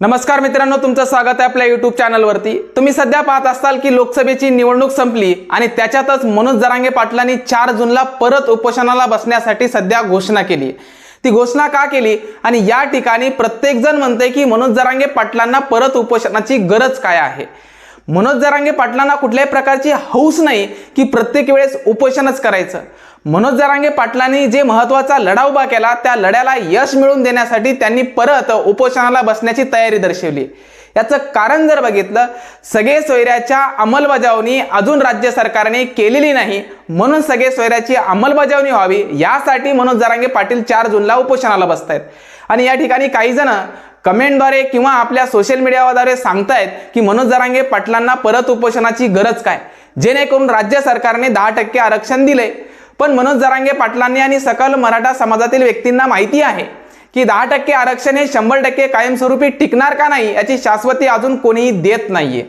नमस्कार मित्रांनो तुमचं स्वागत आहे आपल्या युट्यूब चॅनलवरती तुम्ही सध्या पाहत असाल की लोकसभेची निवडणूक संपली आणि त्याच्यातच मनोज जरांगे पाटलांनी चार जूनला परत उपोषणाला बसण्यासाठी सध्या घोषणा केली. ती घोषणा का केली? आणि या ठिकाणी प्रत्येकजण म्हणते की मनोज जरांगे पाटलांना परत उपोषणाची गरज काय आहे? मनोज जरांगे पाटलांना कुठल्याही प्रकारची हौस नाही की प्रत्येक वेळेस उपोषणच करायचं. मनोज जरांगे पाटलांनी जे महत्त्वाचा लढा उभा केला त्या लढ्याला यश मिळवून देण्यासाठी त्यांनी परत उपोषणाला बसण्याची तयारी दर्शवली. याचं कारण जर बघितलं सगळे सोयऱ्याच्या अंमलबजावणी अजून राज्य सरकारने केलेली नाही. म्हणून सगळे सोयऱ्याची अंमलबजावणी व्हावी यासाठी मनोज जरांगे पाटील चार जूनला उपोषणाला बसतायत. आणि या ठिकाणी काही जण कमेंटद्वारे किंवा आपल्या सोशल मीडियाद्वारे सांगतायत की मनोज जरांगे पाटलांना परत उपोषणाची गरज काय? जेणेकरून राज्य सरकारने दहा टक्के आरक्षण दिले पण मनोज जरांगे पाटलांनी आणि सकल मराठा समाजातील व्यक्तींना माहिती आहे की दहा टक्के आरक्षण हे शंभर टक्के कायमस्वरूपी टिकणार का नाही याची शाश्वती अजून कोणीही देत नाहीये.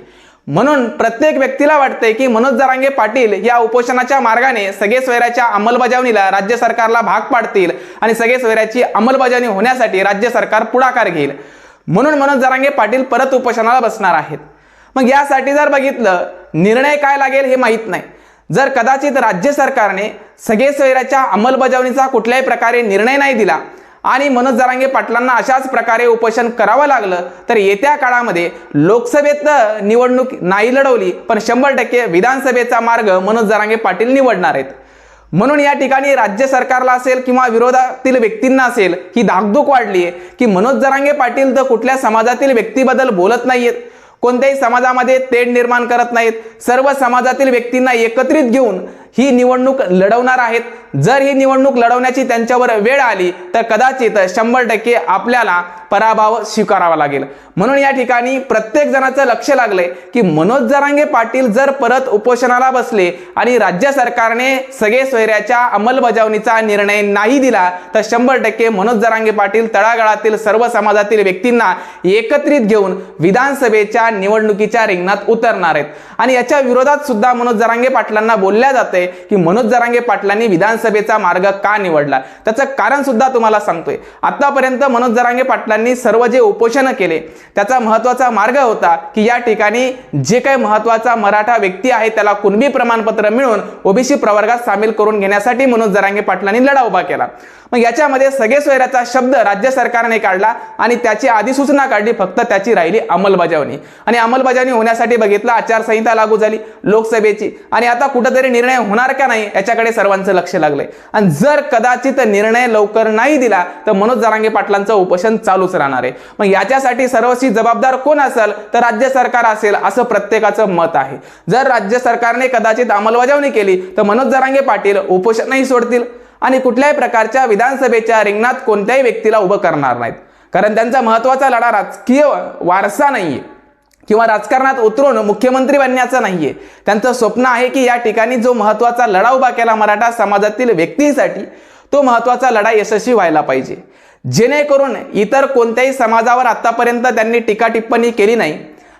म्हणून प्रत्येक व्यक्तीला वाटते की मनोज जरांगे पाटील या उपोषणाच्या मार्गाने सगळे सोयऱ्याच्या अंमलबजावणीला राज्य सरकारला भाग पाडतील आणि सगळे सोयऱ्याची अंमलबजावणी होण्यासाठी राज्य सरकार पुढाकार घेईल. म्हणून मनोज जरांगे पाटील परत उपोषणाला बसणार आहेत. मग यासाठी जर बघितलं निर्णय काय लागेल हे माहीत नाही. जर कदाचित राज्य सरकारने सगळे सोयऱ्याच्या अंमलबजावणीचा कुठल्याही प्रकारे निर्णय नाही दिला आणि मनोज जरांगे पाटलांना अशाच प्रकारे उपोषण करावं लागलं तर येत्या काळामध्ये लोकसभेत निवडणूक नाही लढवली पण शंभर टक्के विधानसभेचा मार्ग मनोज जरांगे पाटील निवडणार आहेत. म्हणून या ठिकाणी राज्य सरकारला असेल किंवा विरोधातील व्यक्तींना असेल ही धाकधूक वाढली आहे की मनोज जरांगे पाटील तर कुठल्या समाजातील व्यक्तीबद्दल बोलत नाहीयेत. कोणत्याही समाजामध्ये तेढ निर्माण करत नाहीत. सर्व समाजातील व्यक्तींना एकत्रित घेऊन ही निवडणूक लढवणार आहेत. जर ही निवडणूक लढवण्याची त्यांच्यावर वेळ आली तर कदाचित शंभर टक्के आपल्याला पराभव स्वीकारावा लागेल. म्हणून या ठिकाणी प्रत्येक जणाचं लक्ष लागलंय की मनोज जरांगे पाटील जर परत उपोषणाला बसले आणि राज्य सरकारने सगळे सोयऱ्याच्या अंमलबजावणीचा निर्णय नाही दिला तर शंभर टक्के मनोज जरांगे पाटील तळागाळातील सर्व समाजातील व्यक्तींना एकत्रित घेऊन विधानसभेच्या निवडणुकीच्या रिंगणात उतरणार आहेत. आणि याच्या विरोधात सुद्धा मनोज जरांगे पाटलांना बोलल्या जाते की मनोज जरांगे पाटलांनी विधानसभेचा मार्ग का निवडला? त्याचं कारण सुद्धा तुम्हाला सांगतोय. आतापर्यंत मनोज जरांगे पाटलांनी सर्व जे उपोषण केले त्याचा महत्त्वाचा मार्ग होता की या ठिकाणी जे काही महत्त्वाचा मराठा व्यक्ती आहे त्याला कुणबी प्रमाणपत्र मिळून ओबीसी प्रवर्गात सामील करून घेण्यासाठी मनोज जरांगे पाटलांनी लढा उभा केला. मग याच्यामध्ये सगळे सोयऱ्याचा शब्द राज्य सरकारने काढला आणि त्याची अधिसूचना काढली फक्त त्याची राहिली अंमलबजावणी. आणि अंमलबजावणी होण्यासाठी बघितलं आचारसंहिता लागू झाली लोकसभेची. आणि आता कुठंतरी निर्णय होणार का नाही याच्याकडे सर्वांचं लक्ष लागलंय. आणि जर कदाचित निर्णय लवकर नाही दिला तर मनोज जरांगे पाटलांचं उपोषण चालूच राहणार आहे. मग याच्यासाठी सर्वस्वी जबाबदार कोण असेल तर राज्य सरकार असेल असं प्रत्येकाचं मत आहे. जर राज्य सरकारने कदाचित अंमलबजावणी केली तर मनोज जरांगे पाटील उपोषणही सोडतील. आणि कुठल्याही प्रकारच्या विधानसभेच्या रिंगणात कोणत्याही व्यक्तीला उभं करणार नाहीत. कारण त्यांचा महत्त्वाचा लढा राजकीय वारसा नाहीये. किंवा राजकारणात उतरून मुख्यमंत्री बनण्याचं नाहीये. त्यांचं स्वप्न आहे की या ठिकाणी जो महत्त्वाचा लढा उभा केला मराठा समाजातील व्यक्तींसाठी तो महत्त्वाचा लढा यशस्वी व्हायला पाहिजे. जेणेकरून इतर कोणत्याही समाजावर आतापर्यंत त्यांनी टीका टिप्पणी केली नाही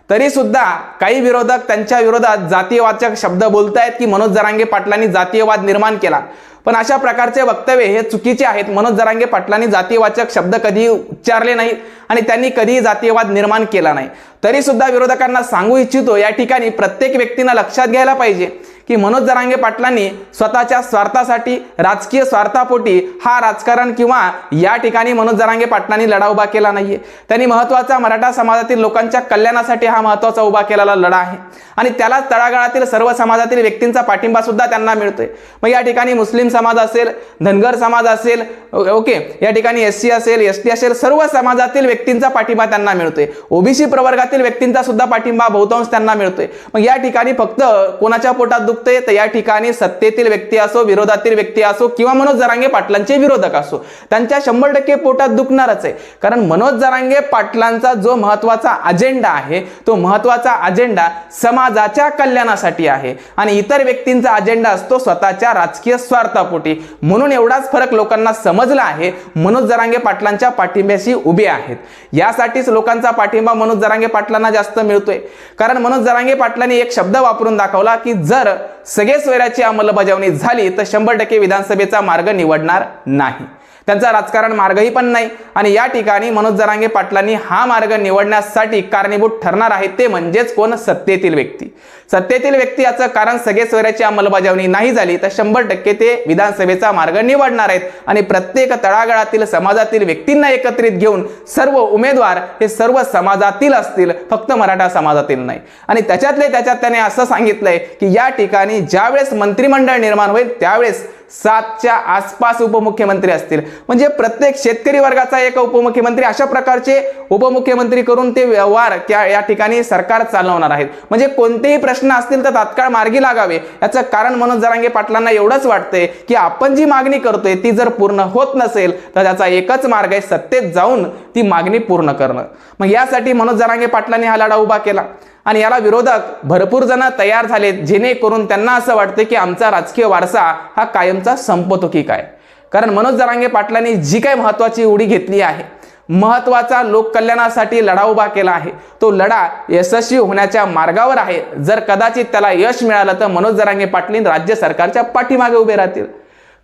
तरी सुद्धा काही विरोधक त्यांच्या विरोधात जातीयवाचक शब्द बोलतायत की मनोज जरांगे पाटलांनी जातीयवाद निर्माण केला. पण अशा प्रकारचे वक्तव्य हे चुकीचे आहेत. मनोज जरांगे पाटलांनी जातीयवाचक शब्द कधी उच्चारले नाहीत आणि त्यांनी कधीही जातीयवाद निर्माण केला नाही. तरी सुद्धा विरोधकांना सांगू इच्छितो या ठिकाणी प्रत्येक व्यक्तीनं लक्षात घ्यायला पाहिजे की मनोज जरांगे पाटलांनी स्वतःच्या स्वार्थासाठी राजकीय स्वार्थापोटी हा राजकारण किंवा या ठिकाणी मनोज जरांगे पाटलांनी लढा उभा केला नाहीये. त्यांनी महत्त्वाचा मराठा समाजातील लोकांच्या कल्याणासाठी हा महत्त्वाचा उभा केलेला लढा आहे. आणि त्यालाच तळागाळातील सर्व समाजातील व्यक्तींचा पाठिंबा सुद्धा त्यांना मिळतोय. मग या ठिकाणी मुस्लिम समाज असेल धनगर समाज असेल ओके या ठिकाणी एस सी असेल एस टी असेल सर्व समाजातील व्यक्तींचा पाठिंबा त्यांना मिळतोय. ओबीसी प्रवर्गातील व्यक्तींचा सुद्धा पाठिंबा बहुतांश त्यांना मिळतोय. मग या ठिकाणी फक्त कोणाच्या पोटात दुखतंय तर या ठिकाणी सत्तेतील व्यक्ती असो विरोधातील व्यक्ती असो किंवा मनोज जरांगे पाटलांचे विरोधक असो त्यांच्या शंभर टक्के पोटात दुखणारच आहे. कारण मनोज जरांगे पाटलांचा जो महत्त्वाचा अजेंडा आहे तो महत्त्वाचा अजेंडा समाजाच्या कल्याणासाठी आहे. आणि इतर व्यक्तींचा अजेंडा असतो स्वतःच्या राजकीय स्वार्थ पोटापोटी म्हणून एवढाच फरक लोकांना समजला आहे. मनोज जरांगे पाटलांच्या पाठिंब्याशी उभे आहेत. यासाठीच लोकांचा पाठिंबा मनोज जरांगे पाटलांना जास्त मिळतोय. कारण मनोज जरांगे पाटलांनी एक शब्द वापरून दाखवला की जर सगळे सोयऱ्याची अंमलबजावणी झाली तर शंभर टक्के विधानसभेचा मार्ग निवडणार नाही. त्यांचा राजकारण मार्गही पण नाही. आणि या ठिकाणी मनोज जरांगे पाटलांनी हा मार्ग निवडण्यासाठी कारणीभूत ठरणार आहे ते म्हणजेच कोण? सत्तेतील व्यक्ती. सत्तेतील व्यक्ती याचं कारण सगळे स्वराची अंमलबजावणी नाही झाली तर शंभर टक्के ते विधानसभेचा मार्ग निवडणार आहेत. आणि प्रत्येक तळागाळातील समाजातील व्यक्तींना एकत्रित घेऊन सर्व उमेदवार हे सर्व समाजातील असतील फक्त मराठा समाजातील नाही. आणि त्याच्यातले त्याच्यात त्याने असं सांगितलंय की या ठिकाणी ज्यावेळेस मंत्रिमंडळ निर्माण होईल त्यावेळेस सातच्या आसपास उपमुख्यमंत्री असतील. म्हणजे प्रत्येक शेतकरी वर्गाचा एक उपमुख्यमंत्री अशा प्रकारचे उपमुख्यमंत्री करून ते व्यवहार त्या या ठिकाणी सरकार चालवणार आहेत. म्हणजे कोणतेही प्रश्न असतील तर तात्काळ मार्गी लागावे. याचं कारण मनोज जरांगे पाटलांना एवढंच वाटतंय की आपण जी मागणी करतोय ती जर पूर्ण होत नसेल तर त्याचा एकच मार्ग आहे सत्तेत जाऊन ती मागणी पूर्ण करणं. मग यासाठी मनोज जरांगे पाटलांनी हा लढा उभा केला. आणि याला विरोधक भरपूर जण तयार झालेत जेणेकरून त्यांना असं वाटतं की आमचा राजकीय वारसा हा कायमचा संपतो की काय. कारण मनोज जरांगे पाटलांनी जी काही महत्वाची उडी घेतली आहे महत्त्वाचा लोककल्याणासाठी लढा उभा केला आहे तो लढा यशस्वी होण्याच्या मार्गावर आहे. जर कदाचित त्याला यश मिळालं तर मनोज जरांगे पाटील राज्य सरकारच्या पाठीमागे उभे राहतील.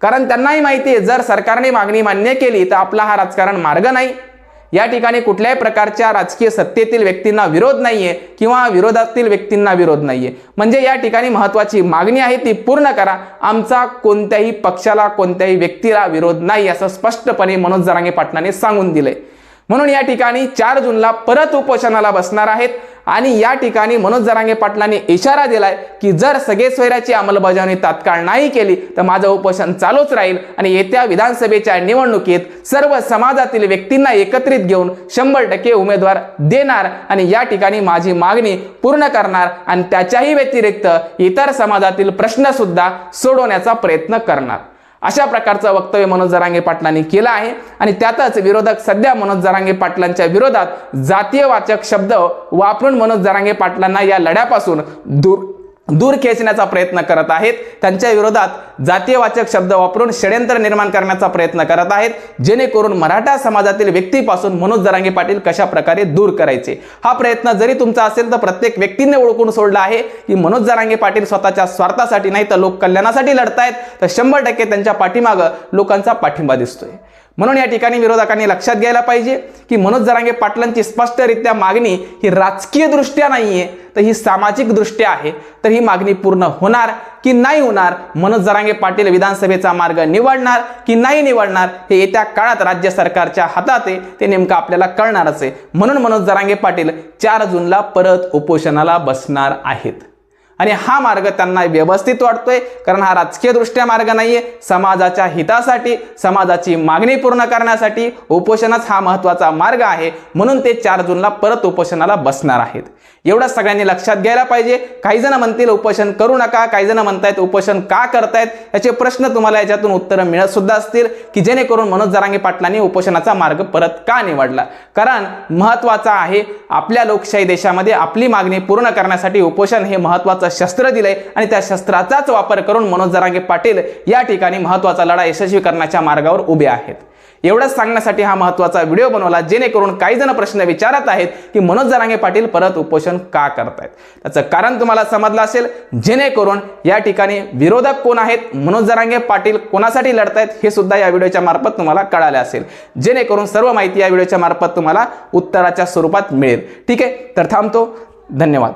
कारण त्यांनाही माहिती आहे जर सरकारने मागणी मान्य केली तर आपला हा राजकारण मार्ग नाही. या ठिकाणी कुठल्याही प्रकारच्या राजकीय सत्तेतील व्यक्तींना विरोध नाहीये किंवा विरोधातील व्यक्तींना विरोध नाहीये. म्हणजे या ठिकाणी महत्वाची मागणी आहे ती पूर्ण करा. आमचा कोणत्याही पक्षाला कोणत्याही व्यक्तीला विरोध नाही असं स्पष्टपणे मनोज जरांगे पाटलांनी सांगून दिलंय. म्हणून या ठिकाणी चार जूनला परत उपोषणाला बसणार आहेत. आणि या ठिकाणी मनोज जरांगे पाटलांनी इशारा दिलाय की जर सगळे स्वैराची अंमलबजावणी तात्काळ नाही केली तर माझं उपोषण चालूच राहील. आणि येत्या विधानसभेच्या निवडणुकीत सर्व समाजातील व्यक्तींना एकत्रित घेऊन शंभर टक्के उमेदवार देणार आणि या ठिकाणी माझी मागणी पूर्ण करणार आणि त्याच्याही व्यतिरिक्त इतर समाजातील प्रश्न सुद्धा सोडवण्याचा प्रयत्न करणार. अशा प्रकारचं वक्तव्य मनोज जरांगे पाटलांनी केलं आहे. आणि त्यातच विरोधक सध्या मनोज जरांगे पाटलांच्या विरोधात जातीयवाचक शब्द वापरून मनोज जरांगे पाटलांना या लढ्यापासून दूर दूर खेचण्याचा प्रयत्न करत आहेत. त्यांच्या विरोधात जातीयवाचक शब्द वापरून षड्यंत्र निर्माण करण्याचा प्रयत्न करत आहेत. जेणेकरून मराठा समाजातील व्यक्तीपासून मनोज जरांगे पाटील कशा प्रकारे दूर करायचे? हा प्रयत्न जरी तुमचा असेल तर प्रत्येक व्यक्तीने ओळखून सोडला आहे की मनोज जरांगे पाटील स्वतःच्या स्वार्थासाठी नाही तर लोक कल्याणासाठी लढतायत. तर शंभर टक्के त्यांच्या पाठीमागं लोकांचा पाठिंबा दिसतोय. म्हणून या ठिकाणी विरोधकांनी लक्षात घ्यायला पाहिजे की मनोज जरांगे पाटलांची स्पष्टरित्या मागणी ही राजकीय दृष्ट्या नाहीये तर ही सामाजिक दृष्ट्या आहे. तर ही मागणी पूर्ण होणार की नाही होणार मनोज जरांगे पाटील विधानसभेचा मार्ग निवडणार की नाही निवडणार हे येत्या काळात राज्य सरकारच्या हातात आहे ते नेमकं आपल्याला कळणारच आहे. म्हणून मनोज जरांगे पाटील चार जूनला परत उपोषणाला बसणार आहेत. आणि हा मार्ग त्यांना व्यवस्थित वाटतोय कारण हा राजकीय दृष्ट्या मार्ग नाहीये. समाजाच्या हितासाठी समाजाची मागणी पूर्ण करण्यासाठी उपोषणच हा महत्त्वाचा मार्ग आहे. म्हणून ते चार जूनला परत उपोषणाला बसणार आहेत. एवढं सगळ्यांनी लक्षात घ्यायला पाहिजे. काही जण म्हणतील उपोषण करू नका काही जण म्हणतायत उपोषण का करतायत? याचे प्रश्न तुम्हाला याच्यातून उत्तरं मिळत सुद्धा असतील की जेणेकरून मनोज जरांगे पाटलांनी उपोषणाचा मार्ग परत का निवडला? कारण महत्त्वाचा आहे आपल्या लोकशाही देशामध्ये आपली मागणी पूर्ण करण्यासाठी उपोषण हे महत्वाचं शस्त्र दिलंय आणि त्या शस्त्राचाच वापर करून मनोज जरांगे पाटील या ठिकाणी महत्त्वाचा लढा यशस्वी करण्याच्या मार्गावर उभे आहेत. एवढंच सांगण्यासाठी हा महत्त्वाचा व्हिडिओ बनवला जेणेकरून काही जण प्रश्न विचारत आहेत की मनोज जरांगे पाटील परत उपोषण का करतायत? त्याचं कारण तुम्हाला समजलं असेल जेणेकरून या ठिकाणी विरोधक कोण आहेत मनोज जरांगे पाटील कोणासाठी लढतायत हे सुद्धा या व्हिडिओच्या मार्फत तुम्हाला कळाले असेल. जेणेकरून सर्व माहिती या व्हिडिओच्या मार्फत तुम्हाला उत्तराच्या स्वरूपात मिळेल. ठीक आहे तर थांबतो. धन्यवाद.